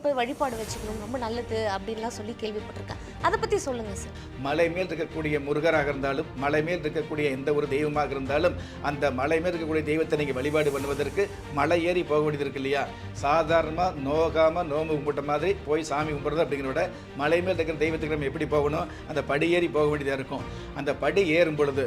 கோயில் போய் வழிபாடு வச்சுக்கணும் ரொம்ப நல்லது அப்படின்லாம் சொல்லி கேள்விப்பட்டிருக்கேன். அதை பற்றி சொல்லுங்கள் சார் மலை மேல் இருக்கக்கூடிய முருகராக இருந்தாலும் மலை மேல் இருக்கக்கூடிய எந்த ஒரு தெய்வமாக இருந்தாலும் அந்த மலை மேல் இருக்கக்கூடிய தெய்வத்தை நீங்கள் வழிபாடு பண்ணுவதற்கு மலை ஏறி போக வேண்டியது இருக்கு இல்லையா? சாதாரணமாக நோகாமல் நோம்பு கும்பிட்ட மாதிரி போய் சாமி கும்பிட்றது அப்படிங்கிறத விட மலை மேல் இருக்கிற தெய்வத்துக்கு நம்ம எப்படி போகணும்? அந்த படி ஏறி போக வேண்டியதாக இருக்கும். அந்த படி ஏறும் பொழுது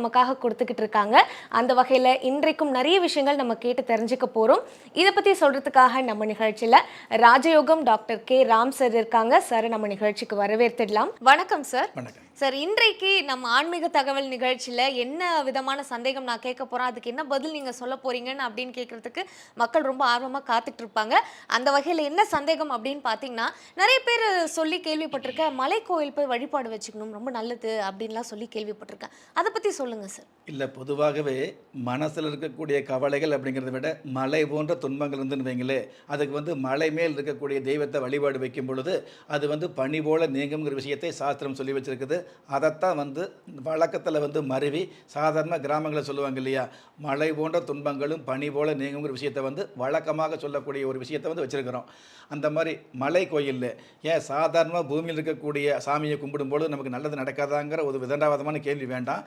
நமக்காக கொடுத்துக்கிட்டு இருக்காங்க. அந்த வகையில் இன்றைக்கும் நிறைய விஷயங்கள் நம்ம கேட்டு தெரிஞ்சுக்க போகிறோம் இதை பற்றி சொல்கிறதுக்காக நம்ம நிகழ்ச்சியில் ராஜயோகம் டாக்டர் கே ராம் சார் இருக்காங்க. சார் நம்ம நிகழ்ச்சிக்கு வரவேற்றுடலாம் வணக்கம் சார் வணக்கம். சார் இன்றைக்கு நம்ம ஆன்மீக தகவல் நிகழ்ச்சியில் என்ன விதமான சந்தேகம் நான் கேட்க போகிறேன் அதுக்கு என்ன பதில் நீங்கள் சொல்ல போகிறீங்கன்னு அப்படின்னு கேட்குறதுக்கு மக்கள் ரொம்ப ஆர்வமாக காத்துட்டு இருப்பாங்க. அந்த வகையில் என்ன சந்தேகம் அப்படின்னு பார்த்தீங்கன்னா நிறைய பேர் சொல்லி கேள்விப்பட்டிருக்கேன் மலை கோயில் போய் வழிபாடு வச்சுக்கணும் ரொம்ப நல்லது அப்படின்லாம் சொல்லி கேள்விப்பட்டிருக்கேன். அதை பற்றி சொல்லுங்கள் சார். இல்லை பொதுவாகவே மனசில் இருக்கக்கூடிய கவலைகள் அப்படிங்கிறத விட மலை போன்ற துன்பங்கள் இருந்துன்னு வைங்களே அதுக்கு வந்து மலை மேல் இருக்கக்கூடிய தெய்வத்தை வழிபாடு வைக்கும் பொழுது அது வந்து பனி போல நீங்குங்கிற விஷயத்தை சாஸ்திரம் சொல்லி வச்சிருக்குது. அதைத்தான் வந்து வழக்கத்தில் வந்து மருவி சாதாரண கிராமங்களில் சொல்லுவாங்க இல்லையா? மலை போன்ற துன்பங்களும் பனி போல நீங்குங்கிற விஷயத்தை வந்து வழக்கமாக சொல்லக்கூடிய ஒரு விஷயத்தை வந்து வச்சுருக்கிறோம். அந்த மாதிரி மலை கோயிலில் ஏன் சாதாரணமாக பூமியில் இருக்கக்கூடிய சாமியை கும்பிடும்போது நமக்கு நல்லது நடக்காதாங்கிற ஒரு விதண்டாவாதமான கேள்வி வேண்டாம்.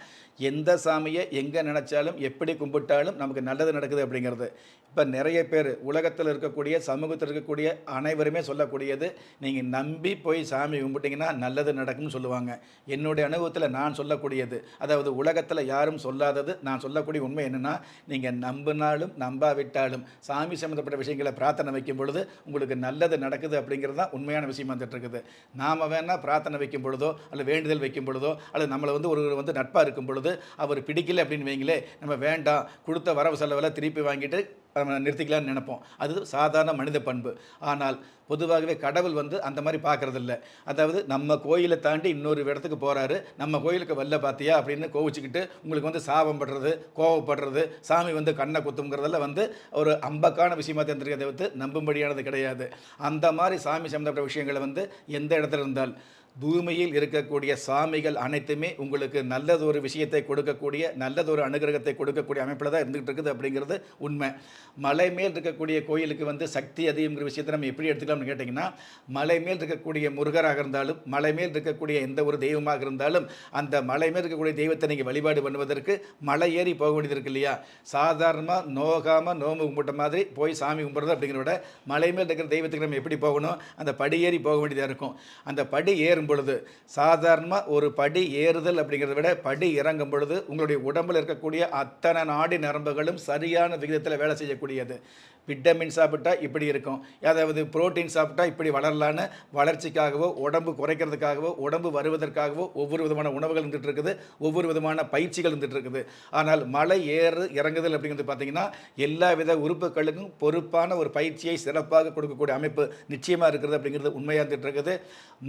எந்த சாமியை எங்கே நினச்சாலும் எப்படி கும்பிட்டாலும் நமக்கு நல்லது நடக்குது அப்படிங்கிறது. இப்போ நிறைய பேர் உலகத்தில் இருக்கக்கூடிய சமூகத்தில் இருக்கக்கூடிய அனைவருமே சொல்லக்கூடியது நீங்கள் நம்பி போய் சாமி கும்பிட்டீங்கன்னா நல்லது நடக்கும்னு சொல்லுவாங்க. என்னுடைய அனுபவத்தில் நான் சொல்லக்கூடியது. அதாவது உலகத்தில் யாரும் சொல்லாதது நான் சொல்லக்கூடிய உண்மை என்னென்னா நீங்கள் நம்பினாலும் நம்பாவிட்டாலும் சாமி சம்மந்தப்பட்ட விஷயங்களை பிரார்த்தனை வைக்கும் பொழுது உங்களுக்கு நல்லது நடக்குது அப்படிங்கிறது தான் உண்மையான விஷயம் வந்துட்டு இருக்குது நாம் வேணால் பிரார்த்தனை வைக்கும் பொழுதோ அல்லது வேண்டுதல் வைக்கும் பொழுதோ அல்லது நம்மளை வந்து ஒரு வந்து நட்பாக இருக்கும் பொழுது அவர் பிடிக்கல அப்படின்னு வைங்களே நம்ம வேண்டாம் கொடுத்த வரவு செலவெல்லாம் திருப்பி வாங்கிட்டு நம்ம நிறுத்திக்கலாம்னு நினைப்போம். அது சாதாரண மனித பண்பு. ஆனால் பொதுவாகவே கடவுள் வந்து அந்த மாதிரி பார்க்கறதில்ல. அதாவது நம்ம கோயிலை தாண்டி இன்னொரு இடத்துக்கு போகிறாரு நம்ம கோயிலுக்கு வரல பார்த்தியா அப்படின்னு கோவிச்சுக்கிட்டு உங்களுக்கு வந்து சாபம் படுறது கோவப்படுறது சாமி வந்து கண்ணை குத்துங்கிறதெல்லாம் வந்து ஒரு அம்பக்கான விஷயமா தெரிஞ்சிருக்க வந்து நம்பும்படியானது கிடையாது. அந்த மாதிரி சாமி சம்மந்தப்பட்ட விஷயங்களை வந்து எந்த இடத்துல இருந்தால் பூமியில் இருக்கக்கூடிய சாமிகள் அனைத்துமே உங்களுக்கு நல்லதொரு விஷயத்தை கொடுக்கக்கூடிய நல்லதொரு அனுகிரகத்தை கொடுக்கக்கூடிய அமைப்பில் தான் இருந்துகிட்டு இருக்குது அப்படிங்கிறது உண்மை. மலை மேல் இருக்கக்கூடிய கோயிலுக்கு வந்து சக்தி அதிகங்கிற விஷயத்தை நம்ம எப்படி எடுத்துக்கலாம்னு கேட்டிங்கன்னா மலை மேல் இருக்கக்கூடிய முருகராக இருந்தாலும் மலை மேல் இருக்கக்கூடிய எந்த ஒரு தெய்வமாக இருந்தாலும் அந்த மலை மேல் இருக்கக்கூடிய தெய்வத்தை நீங்கள் வழிபாடு பண்ணுவதற்கு மலை ஏறி போக வேண்டியது இருக்கு இல்லையா? சாதாரணமாக நோகாமல் நோம்பு கும்பிட்ட மாதிரி போய் சாமி கும்பிட்றது அப்படிங்கிறத விட மலை மேல் இருக்கிற தெய்வத்துக்கு நம்ம எப்படி போகணும்? அந்த படி ஏறி போக வேண்டியதாக இருக்கும். அந்த படி ஏறும் பொழுது சாதாரணமாக ஒரு படி ஏறுதல் அப்படிங்கிறத விட படி இறங்கும் பொழுது உங்களுடைய உடம்பில் இருக்கக்கூடிய அத்தனை நாடி நரம்புகளும் சரியான விகிதத்தில் வேலை செய்யக்கூடியது. விட்டமின் சாப்பிட்டா இப்படி இருக்கும். அதாவது புரோட்டீன் சாப்பிட்டா இப்படி வளரலான்னு வளர்ச்சிக்காகவோ உடம்பு குறைக்கிறதுக்காகவோ உடம்பு வருவதற்காகவோ ஒவ்வொரு விதமான உணவுகள் இருந்துட்டு இருக்குது. ஒவ்வொரு விதமான பயிற்சிகள் இருந்துட்டு இருக்குது. ஆனால் மலை ஏறு இறங்குதல் அப்படிங்கிறது பார்த்தீங்கன்னா எல்லா வித உறுப்புகளுக்கும் பொறுப்பான ஒரு பயிற்சியை சிறப்பாக கொடுக்கக்கூடிய அமைப்பு நிச்சயமாக இருக்கிறது அப்படிங்கிறது உண்மையாக இருந்துட்டு இருக்குது.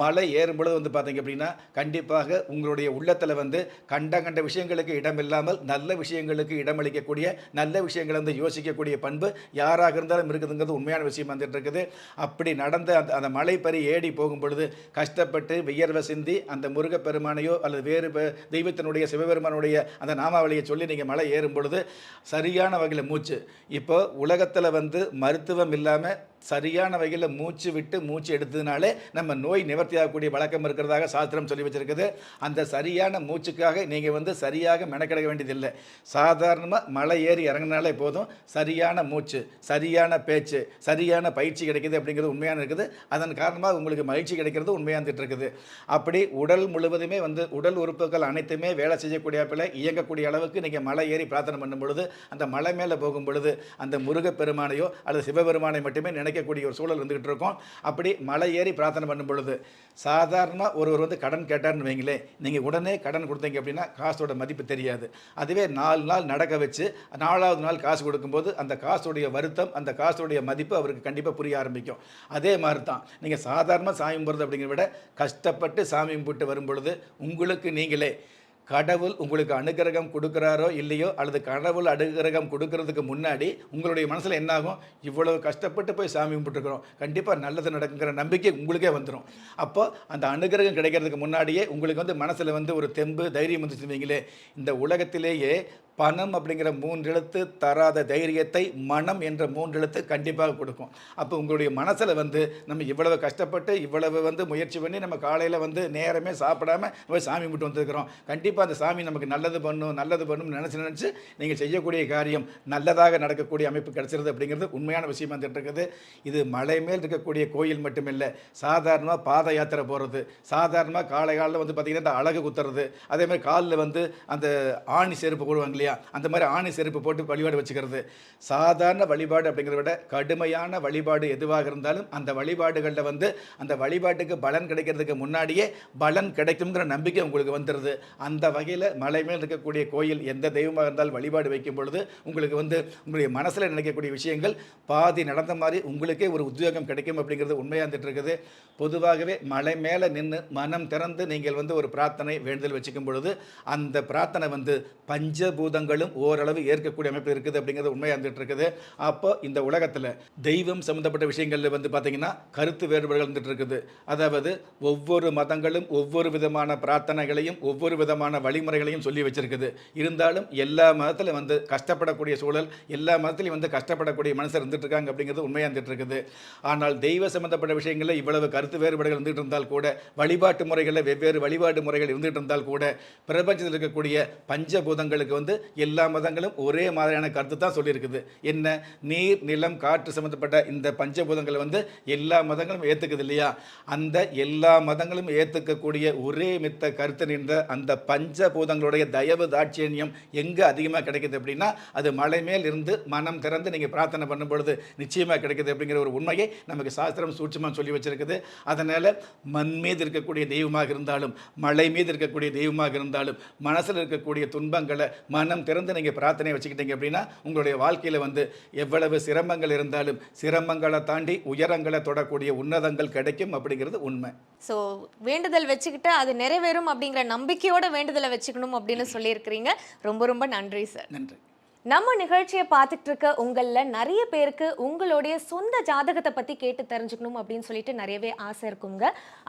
மலை ஏறும் பொழுது வந்து பார்த்தீங்க அப்படின்னா கண்டிப்பாக உங்களுடைய உள்ளத்தில் வந்து கண்ட கண்ட விஷயங்களுக்கு இடமில்லாமல் நல்ல விஷயங்களுக்கு இடமளிக்கக்கூடிய நல்ல விஷயங்களை வந்து யோசிக்கக்கூடிய பண்பு யாராக இருந்தாலும் இருக்குதுங்கிறது உண்மையான விஷயம் வந்துட்டு இருக்குது. அப்படி நடந்த அந்த அந்த மலை பறி ஏடி போகும் பொழுது கஷ்டப்பட்டு வியர்வை சிந்தி அந்த முருகப்பெருமானையோ அல்லது வேறு தெய்வத்தினுடைய சிவபெருமானுடைய அந்த நாமாவளியை சொல்லி நீங்கள் மலை ஏறும் பொழுது சரியான வகையில் மூச்சு. இப்போ உலகத்தில் வந்து மருத்துவம் இல்லாமல் சரியான வகையில் மூச்சு விட்டு மூச்சு எடுத்ததுனாலே நம்ம நோய் நிவர்த்தி ஆகக்கூடிய வழக்கம் இருக்கிறதாக சாஸ்திரம் சொல்லி வச்சுருக்குது. அந்த சரியான மூச்சுக்காக நீங்கள் வந்து சரியாக மெனக்கெடுக்க வேண்டியதில்லை. சாதாரணமாக மலை ஏறி இறங்கினாலே போதும். சரியான மூச்சு சரியான பேச்சு சரியான பயிற்சி கிடைக்குது அப்படிங்கிறது உண்மையான இருக்குது. அதன் காரணமாக உங்களுக்கு மகிழ்ச்சி கிடைக்கிறது உண்மையாக இருக்குது. அப்படி உடல் முழுவதுமே வந்து உடல் உறுப்புகள் அனைத்துமே வேலை செய்யக்கூடிய பிள்ளை இயங்கக்கூடிய அளவுக்கு நீங்கள் மலை ஏறி பிரார்த்தனை பண்ணும் பொழுது அந்த மலை மேலே போகும் பொழுது அந்த முருகப்பெருமானையோ அல்லது சிவபெருமானை மட்டுமே நினைக்கக்கூடிய ஒரு சூழல் இருந்துகிட்டு இருக்கும். அப்படி மலை ஏறி பிரார்த்தனை பண்ணும் பொழுது சாதாரணமாக ஒருவர் வந்து கடன் கேட்டார்னு வைங்களேன் நீங்கள் உடனே கடன் கொடுத்தீங்க அப்படின்னா காசோட மதிப்பு தெரியாது. அதுவே நாலு நாள் நடக்க வச்சு நாலாவது நாள் காசு கொடுக்கும்போது அந்த காசுடைய வருத்தம் அந்த காசுடைய மதிப்பு அவருக்கு கண்டிப்பாக புரிய ஆரம்பிக்கும். அதே மாதிரி தான் நீங்கள் சாதாரணமாக சாமி கும்பிட்றது அப்படிங்கிறத விட கஷ்டப்பட்டு சாமி கும்பிட்டு வரும் பொழுது உங்களுக்கு நீங்களே கடவுள் உங்களுக்கு அனுகிரகம் கொடுக்குறாரோ இல்லையோ அல்லது கடவுள் அனுகிரகம் கொடுக்கறதுக்கு முன்னாடி உங்களுடைய மனசில் என்னாகும்? இவ்வளோ கஷ்டப்பட்டு போய் சாமி கும்பிட்டுருக்குறோம். கண்டிப்பாக நல்லது நடக்குங்கிற நம்பிக்கை உங்களுக்கே வந்துடும் அப்போ அந்த அனுகிரகம் கிடைக்கிறதுக்கு முன்னாடியே உங்களுக்கு வந்து மனசில் வந்து ஒரு தெம்பு தைரியம் வந்துச்சுங்களே இந்த உலகத்திலேயே பணம் அப்படிங்கிற மூன்றெழுத்து தராத தைரியத்தை மனம் என்ற மூன்றெழுத்து கண்டிப்பாக கொடுக்கும். அப்போ உங்களுடைய மனசில் வந்து நம்ம இவ்வளவு கஷ்டப்பட்டு இவ்வளவு வந்து முயற்சி பண்ணி நம்ம காலையில் வந்து நேரமே சாப்பிடாம போய் சாமி கும்பிட்டு வந்துருக்குறோம். கண்டிப்பாக அந்த சாமி நமக்கு நல்லது பண்ணும் நல்லது பண்ணும் நினச்சி நினச்சி நீங்கள் செய்யக்கூடிய காரியம் நல்லதாக நடக்கக்கூடிய அமைப்பு கிடைச்சிருது அப்படிங்கிறது உண்மையான விஷயம் வந்துட்டு இருக்குது இது மலை மேல் இருக்கக்கூடிய கோயில் மட்டுமில்லை. சாதாரணமாக பாத யாத்திரை போகிறது. சாதாரணமாக காலை காலில் வந்து பார்த்திங்கன்னா இந்த அழகு குத்துறது. அதே மாதிரி காலில் வந்து அந்த ஆணி செருப்பு போடுவாங்க இல்லையா? அந்த மாதிரி ஆணி செருப்பு போட்டு வழிபாடு வச்சுக்கிறது. சாதாரண வழிபாடு அப்படிங்கிறத விட கடுமையான வழிபாடு எதுவாக இருந்தாலும் அந்த வழிபாடுகளில் வந்து அந்த வழிபாட்டுக்கு பலன் கிடைக்கிறதுக்கு முன்னாடியே பலன் கிடைக்குங்கிற நம்பிக்கை உங்களுக்கு வந்துடுது அந்த வகையில் மலை மேல் இருக்கக்கூடிய கோயில் எந்த தெய்வமாக இருந்தாலும் வழிபாடு வைக்கும் பொழுது உங்களுக்கு வந்து உங்களுடைய மனசில் நினைக்கக்கூடிய விஷயங்கள் பாதி நடந்த மாதிரி உங்களுக்கே ஒரு உத்தியோகம் கிடைக்கும் அப்படிங்கிறது உண்மையாக இருந்துட்டு இருக்குது. பொதுவாகவே மலை மேலே நின்று மனம் திறந்து நீங்கள் வந்து ஒரு பிரார்த்தனை வேண்டுதல் வச்சுக்கும் பொழுது அந்த பிரார்த்தனை வந்து பஞ்சபூதங்களும் ஓரளவு ஏற்கக்கூடிய அமைப்பு இருக்குது அப்படிங்கிறது உண்மையாக இருந்துட்டு இருக்குது. அப்போ இந்த உலகத்தில் தெய்வம் சம்மந்தப்பட்ட விஷயங்களில் வந்து பார்த்தீங்கன்னா கருத்து வேறுபாடுகள் இருந்துட்டு இருக்குது. அதாவது ஒவ்வொரு மதங்களும் ஒவ்வொரு விதமான பிரார்த்தனைகளையும் ஒவ்வொரு விதமான வழிமுறைகளையும் சொல்லி வச்சிருக்குது. இருந்தாலும் எல்லா மதத்தில் வந்து கஷ்டப்படக்கூடிய சூழல் எல்லா மதத்துலையும் வந்து கஷ்டப்படக்கூடிய மனுஷர் இருந்துகிட்டு இருக்காங்க அப்படிங்கிறது உண்மையாக இருந்துட்டு இருக்குது. ஆனால் தெய்வ சம்மந்தப்பட்ட விஷயங்களில் இவ்வளவு கருத்து வேறுபாடுகள் இருந்துகிட்டு இருந்தால் கூட வழிபாட்டு முறைகளில் வெவ்வேறு வழிபாட்டு முறைகள் இருந்துகிட்டு இருந்தால் கூட பிரபஞ்சத்தில் இருக்கக்கூடிய பஞ்சபூதங்களுக்கு வந்து எல்லா மதங்களும் ஒரே மாதிரியான கருத்து தான் சொல்லியிருக்குது. என்ன? நீர் நிலம் காற்று சம்மந்தப்பட்ட இந்த பஞ்சபூதங்களை வந்து எல்லா மதங்களும் ஏற்றுக்குது இல்லையா? அந்த எல்லா மதங்களும் ஏற்றுக்கக்கூடிய ஒரே மித்த கருத்து நின்ற அந்த பஞ்சபூதங்களுடைய தயவு தாட்சியம் எங்கே அதிகமாக கிடைக்குது அப்படின்னா அது மலை மேல் இருந்து மனம் திறந்து நீங்கள் பிரார்த்தனை பண்ணும் பொழுது நிச்சயமாக கிடைக்குது அப்படிங்கிற ஒரு உண்மையை நமக்கு சாஸ்திரம் சூட்சமாக சொல்லி வச்சிருக்குது. அதனால் மண் மீது இருக்கக்கூடிய தெய்வமாக இருந்தாலும் மலை மீது இருக்கக்கூடிய தெய்வமாக இருந்தாலும் மனசில் இருக்கக்கூடிய துன்பங்களை மன மனம் திறந்து நீங்கள் பிரார்த்தனை வச்சுக்கிட்டீங்க அப்படின்னா உங்களுடைய வாழ்க்கையில் வந்து எவ்வளவு சிரமங்கள் இருந்தாலும் சிரமங்களை தாண்டி உயரங்களை தொடக்கூடிய உன்னதங்கள் கிடைக்கும் அப்படிங்கிறது உண்மை. ஸோ வேண்டுதல் வச்சுக்கிட்டு அது நிறைவேறும் அப்படிங்கிற நம்பிக்கையோட வேண்டுதலை வச்சுக்கணும் அப்படின்னு சொல்லியிருக்கிறீங்க. ரொம்ப ரொம்ப நன்றி சார் நன்றி. நம்ம நிகழ்ச்சியை பார்த்துட்டு இருக்க உங்களில் நிறைய பேருக்கு உங்களுடைய சொந்த ஜாதகத்தை பற்றி கேட்டு தெரிஞ்சுக்கணும் அப்படின்னு சொல்லிட்டு நிறையவே ஆசை இருக்குங்க.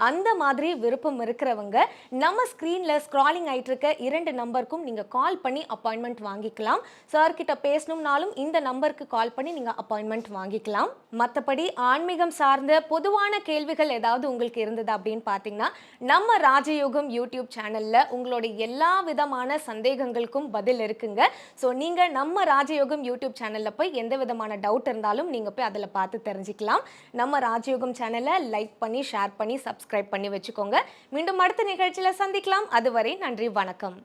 அந்த மாதிரி விருப்பம் இருக்கிறவங்க நம்ம ஸ்க்ரீனில் ஸ்க்ராலிங் ஆகிட்டு இருக்க இரண்டு நம்பருக்கும் நீங்கள் கால் பண்ணி அப்பாயின்மெண்ட் வாங்கிக்கலாம். சார்கிட்ட பேசணும்னாலும் இந்த நம்பருக்கு கால் பண்ணி நீங்கள் அப்பாயின்மெண்ட் வாங்கிக்கலாம். மற்றபடி ஆன்மீகம் சார்ந்த பொதுவான கேள்விகள் ஏதாவது உங்களுக்கு இருந்தது அப்படின்னு பார்த்தீங்கன்னா நம்ம ராஜயோகம் யூடியூப் சேனலில் உங்களுடைய எல்லா விதமான சந்தேகங்களுக்கும் பதில் இருக்குங்க. ஸோ நீங்கள் நம்ம ராஜயோகம் யூடியூப் சேனலில் போய் எந்த விதமான டவுட் இருந்தாலும் நீங்கள் போய் அதில் பார்த்து தெரிஞ்சுக்கலாம். நம்ம ராஜயோகம் சேனலை லைக் பண்ணி ஷேர் பண்ணி சப்ஸ்கிரைப் பண்ணி வச்சுக்கோங்க. மீண்டும் அடுத்த நிகழ்ச்சியில் சந்திக்கலாம். அதுவரை நன்றி வணக்கம்.